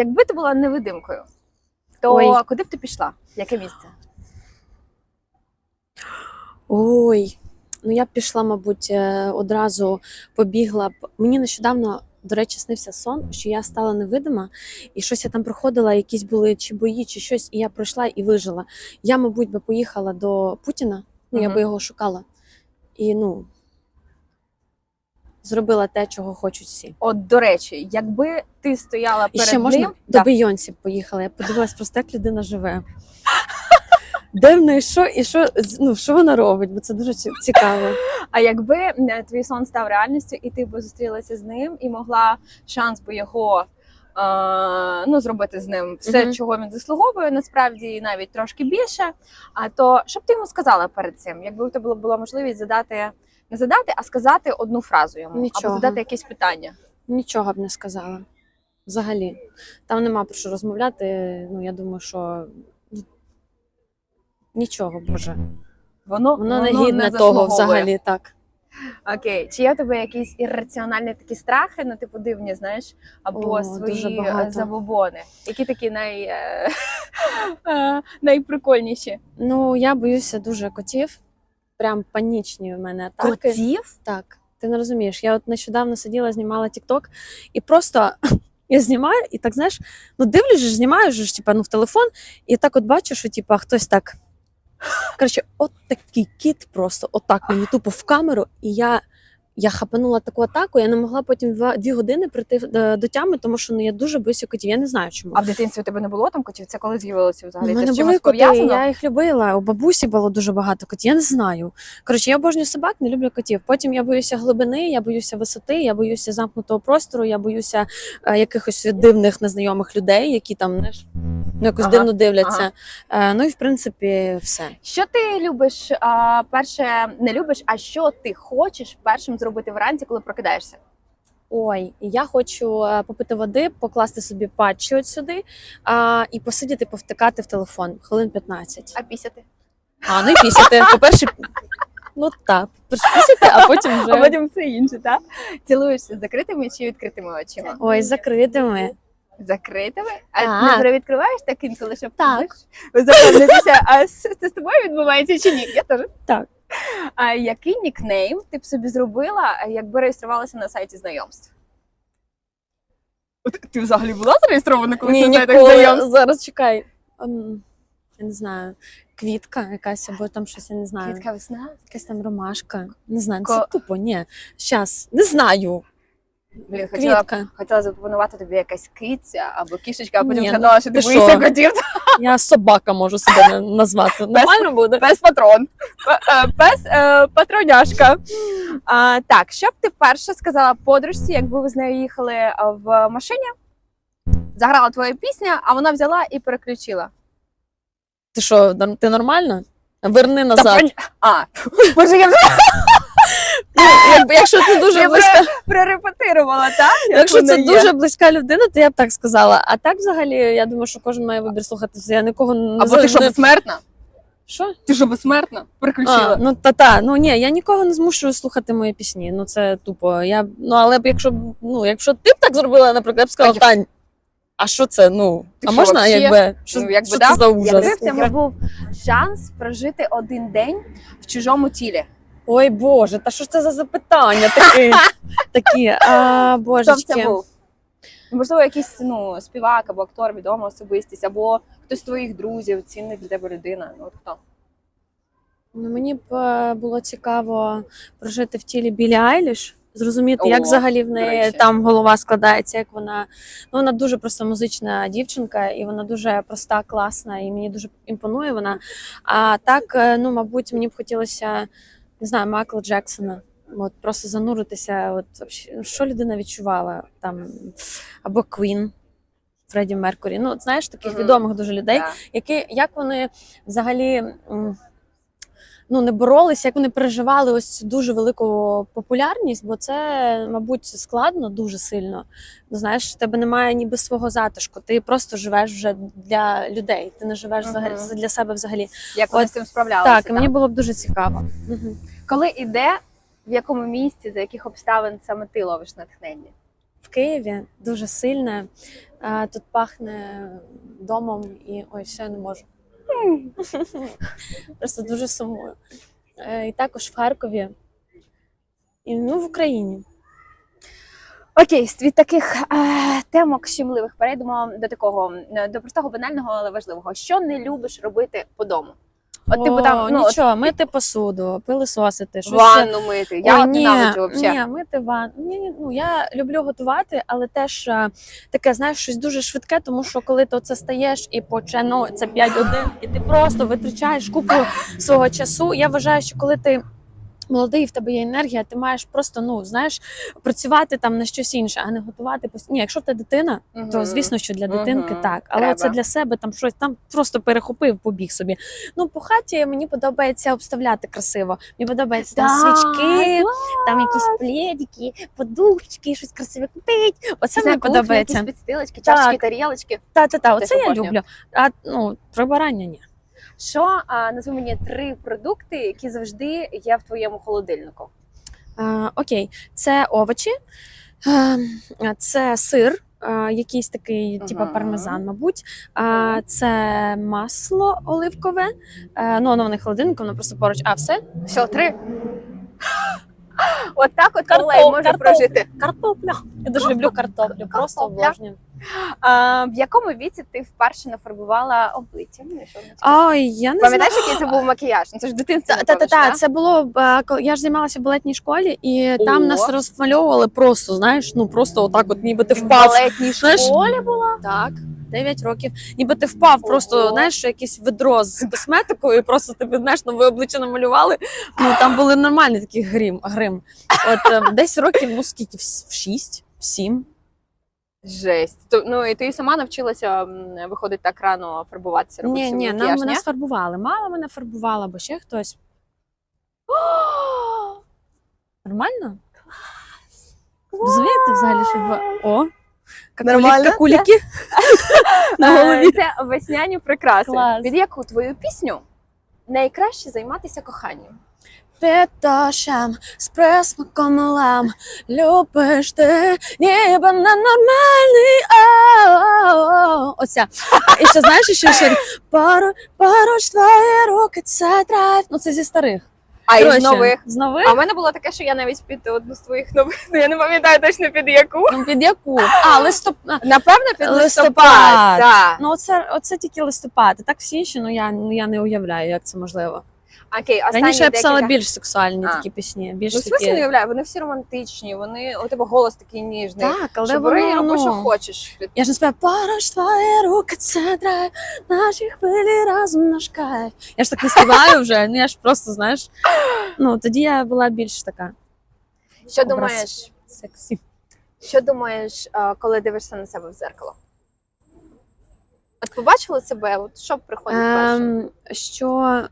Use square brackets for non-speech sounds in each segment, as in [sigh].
якби ти була невидимкою, то Ой. куди б ти пішла? Яке місце? Ой, ну я б пішла, мабуть, е, одразу побігла б. Мені нещодавно, до речі, снився сон, що я стала невидима, і щось я там проходила, якісь були чи бої, чи щось, і я пройшла і вижила. Я, мабуть, би поїхала до Путіна, ну я би його шукала. І ну зробила те, чого хочуть всі. От, до речі, якби ти стояла І перед ще можна ним, до Да. Бейонсі поїхала. Я подивилась просто, як людина живе. [laughs] Де в неї що і що, ну, що вона робить, бо це дуже цікаво. а якби е, твій сон став реальністю, і ти б зустрілася з ним, і могла шанс би його ну, зробити з ним все, Мгм. чого він заслуговує, насправді і навіть трошки більше. А то що б ти йому сказала перед цим? Якби у тебе була- була можливість задати, не задати, а сказати одну фразу йому, Нічого. або задати якесь питання. Нічого б не сказала. Взагалі. Там нема про що розмовляти. Ну, я думаю, що ну, нічого, Боже. Воно, Воно не гідне того взагалі так. Окей, чи є у тебе якісь ірраціональні такі страхи, ну типу дивні, знаєш, або О, свої е, забобони? Які такі най, е, [laughs] е, найприкольніші? Ну, я боюся дуже котів. Прям панічні в мене атаки. Котів? Так, ти не розумієш. Я от нещодавно сиділа, знімала TikTok, і просто [laughs] я знімаю, і так знаєш, ну дивлюсь, знімаю ж, типа, ну, в телефон, і так от бачу, що типа хтось так. Коротше, от такий кіт просто отак мені тупо в камеру, і я. Я хапанула таку атаку, я не могла потім два, дві години прийти до, до тями, тому що ну я дуже боюся котів. Я не знаю чому. А в дитинстві у тебе не було там котів? Це коли з'явилося взагалі? У мене були коти, я їх любила. У бабусі було дуже багато котів. Я не знаю. Коротше, я обожнюю собак, не люблю котів. Потім я боюся глибини, я боюся висоти, я боюся замкнутого простору, я боюся е, якихось дивних незнайомих людей, які там знаєш, ну, якось Ага, дивно дивляться. Е, ну і в принципі все. Що ти любиш а, перше не любиш, а що ти хочеш першим зробити вранці, коли прокидаєшся? Ой, я хочу е, попити води, покласти собі патчі от сюди а, і посидіти, повтикати в телефон хвилин 15. А пісяти? А, ну і пісяти. По-перше, ну так, пісяти, а потім вже. А потім все інше, так? Цілуєшся з закритими чи відкритими очима? Ой, з закритими. Закритими? А Так. не відкриваєш так інколи, щоб Так. запевнитися, а це з тобою відбувається чи ні? Я теж. Так. А який нікнейм ти б собі зробила, якби реєструвалася на сайті знайомств? Ти взагалі була зареєстрована колись Ні, ніколи. Зараз чекай. Ем, Я не знаю, квітка якась, або там щось, я не знаю. Квітка весна? Якась там ромашка. Не знаю, Ко- це тупо, ні. Щас, не знаю. Блін, хотіла, Квітка. хотіла запропонувати тобі якась киця або кішечка, а потім Ні, ну, згадала, що ти ти боїшся що? котів. Я собака можу себе на- назвати. Нормально буде? Пес патрон. П- е, Пес е, патроняшка. А, так, що б ти перше сказала подружці, якби ви з нею їхали е, в машині? Заграла твоя пісня, а вона взяла і переключила. Ти що, нор- ти нормально? Верни Та назад. пон- А, [laughs] боже, я вже Ну, якщо це дуже близька, [laughs] пререпетирувала, так? Якщо це дуже близька людина, то я б так сказала. А так, взагалі, я думаю, що кожен має вибір слухатися. Я нікого не Або ти що, безсмертна? Що? Ти що, безсмертна? Переключила. А, ну та та ну ні, я нікого не змушую слухати мої пісні. Ну це тупо. Я ну але б якщо ну якщо ти б так зробила, наприклад, я б сказала, А Тань, а що це? Ну Ти а що, можна, вообще? якби що, Ну, якби що да. це за ужас? Якби в тебе був шанс прожити один день в чужому тілі. Ой Боже, та що ж це за запитання такі? [laughs] такі а, Хто б божечки. це був? Можливо, якийсь ну, співак або актор, відома особистість, або хтось з твоїх друзів, цінний для тебе людина. Ну, от хто? Ну, мені б е, було цікаво прожити в тілі Білі Айліш, зрозуміти, О, як взагалі в неї речі. там голова складається, як вона. Ну, вона дуже просто музична дівчинка, і вона дуже проста, класна, і мені дуже імпонує вона. А так, е, ну, мабуть, мені б хотілося, не знаю, Майкла Джексона. От просто зануритися, от що людина відчувала там, або Квін. Фредді Меркурі. Ну, знаєш, таких Мгм. відомих дуже людей yeah. які, як вони взагалі ну, не боролися, як вони переживали ось цю дуже велику популярність, бо це, мабуть, складно дуже сильно. Ну, знаєш, в тебе немає ніби свого затишку. Ти просто живеш вже для людей. Ти не живеш Мгм. взагалі для себе взагалі. Як вони От, з цим справлялися? так, і мені було б дуже цікаво. Мгм. Коли іде, в якому місці, за яких обставин саме ти ловиш натхнення? в Києві дуже сильне. Е, Тут пахне домом і ой, все я не можу. [laughs] Просто дуже сумую. Е, І також в Харкові. І ну, в Україні. Окей, від таких е, темок щемливих перейдемо до такого е, до простого банального, але важливого. Що не любиш робити по дому? От типу там ну, от нічого, мити посуду, пилисосити, щось. ванну мити. Я Ой, ні, ненавиджу взагалі. Ні, мити ванну. Ні, ні, ну я люблю готувати, але теж а, таке, знаєш, щось дуже швидке, тому що коли ти це стаєш і по ну, це 5 годин, і ти просто витрачаєш купу свого часу. Я вважаю, що коли ти. Молодий, в тебе є енергія, ти маєш просто ну знаєш працювати там на щось інше, а не готувати постійно. Ні, якщо ти дитина, то звісно, що для дитинки так. Але Треба. це для себе там щось там просто перехопив, побіг собі. Ну по хаті мені подобається обставляти красиво. Мені подобається там свічки, там якісь пледики, подушечки, щось красиве купить. Оце мені подобається. Якісь підстилочки, чашки, Так. тарілочки. Та та та, оце я люблю. А ну прибирання ні. Що а, назви мені три продукти, які завжди є в твоєму холодильнику? А, окей, це овочі, е, це сир. е, Якийсь такий, типу пармезан, мабуть. Це масло оливкове. Е, Ну, воно не холодильник, воно просто поруч. А все Все, три. От так от Картоп- Олег може прожити. картопля. Я дуже люблю картоплю, просто Картопля. обожнюю. А, в якому віці ти вперше нафарбувала обличчя? Ну, що не Ой, я не знаю. Пам'ятаєш, який це був макіяж? Ну це ж дитинство. Та, та, та, та, це було е, коли я ж займалася в балетній школі, і там нас розмальовували просто, знаєш, ну просто отак, от ніби ти впав. балетній Знаєш, школі була. Так, 9 років. Ніби ти впав, просто Ого. знаєш, якесь ведро з косметикою, і просто тобі знаєш, нове обличчя намалювали. Ну там були нормальні такі грим, грим. От е, десь років, ну скільки, в 6, в 7. Жесть. То, ну і ти сама навчилася виходить так рано фарбуватися, робити Ні, ні, нам мене сфарбували. Мама мене фарбувала, або ще хтось. [gasps] Нормально? Розумієте взагалі, що. О! Нормально це? Какуліки [laughs] на Е, голові. Це весняні прикраси. Клас. Під яку твою пісню найкраще займатися коханням? Під з присмаком лам любиш ти, ніби ненормальний. Оця. І ще знаєш, що ще поруч, поруч твої руки, це драйв. Ну це зі старих. А із Коротше, нових. З нових? А в мене було таке, що я навіть під одну з твоїх нових, ну я не пам'ятаю точно під яку. Ну, під яку? А, [laughs] листоп... Напевно, під листопад. Листопад. так. Ну, оце, оце тільки листопад. А так всі інші, ну я, ну, я не уявляю, як це можливо. Окей, останні Раніше я писала декілька... більш сексуальні А. такі пісні. Більш Ну, в смысле не такі... уявляю, вони всі романтичні, вони у тебе голос такий ніжний. Так, але бери і воно, роби, що ну, хочеш. Я ж не співаю, поруч твої руки, це драйв, наші хвилі разом наш кайф. Я ж так не співаю вже, ну я ж просто, знаєш, ну тоді я була більш така Що образ. думаєш, сексі. що думаєш, е, коли дивишся на себе в зеркало? От побачила себе, от що приходить перше? Ем, що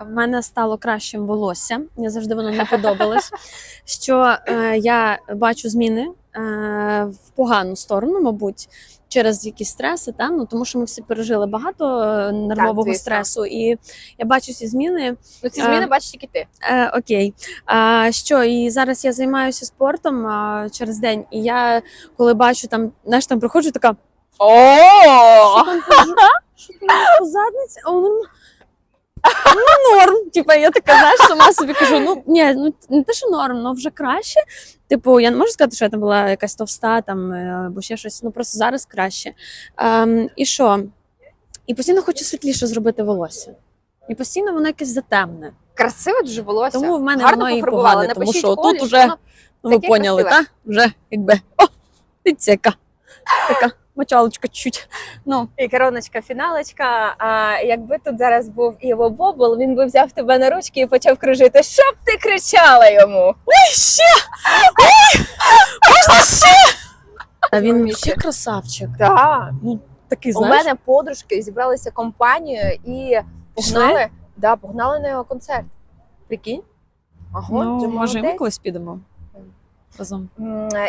в мене стало кращим волосся, мені завжди воно не подобалось. [laughs] Що е, я бачу зміни е, в погану сторону, мабуть, через якісь стреси, та? ну, тому що ми всі пережили багато е, нервового звісно. стресу, і я бачу ці зміни. Ну, ці е, зміни бачиш тільки ти. Е, окей. А, що, і зараз я займаюся спортом а, через день, і я коли бачу там, знаєш, там приходжу, така О! що там по- [laughs] що там по задниці? Ну, норм. Типа, я така, знаєш, сама собі кажу, ну ні, ну не те, що норм, але вже краще. Типу, я не можу сказати, що я там була якась товста там е, або ще щось. Ну просто зараз краще. Ем, і що? І постійно хочу світліше зробити волосся. І постійно воно якесь затемне. Красиве дуже волосся. Тому в мене Гарно воно і пофарбувала. погане, тому Напишіть що тут уже, воно ну ви таке поняли, красиве. так? Вже якби. О! Дивіться, яка. Така мочалочка чуть. Ну, І короночка, фіналочка. А якби тут зараз був Іво Бобол, він би взяв тебе на ручки і почав кружити. Щоб ти кричала йому? ще! Можна ще! А він ще красавчик. Так. Такий, У мене подружки зібралися компанією і погнали, да, погнали на його концерт. Прикинь? Ага, ну, може, і ми молодець. колись підемо разом.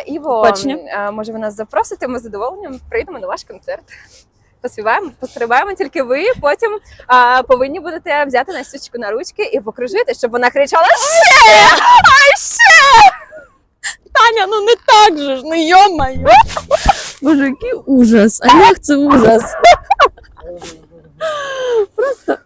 Іво, Хочення. може ви нас запросите, ми з задоволенням прийдемо на ваш концерт. [laughs] Поспіваємо, пострибаємо тільки ви. Потім а, повинні будете взяти Настючку на ручки і покружити, щоб вона кричала ще! А ще! Таня, ну не так! же ж, ну йо-моє. Боже, який ужас. Олег, це ужас. [laughs]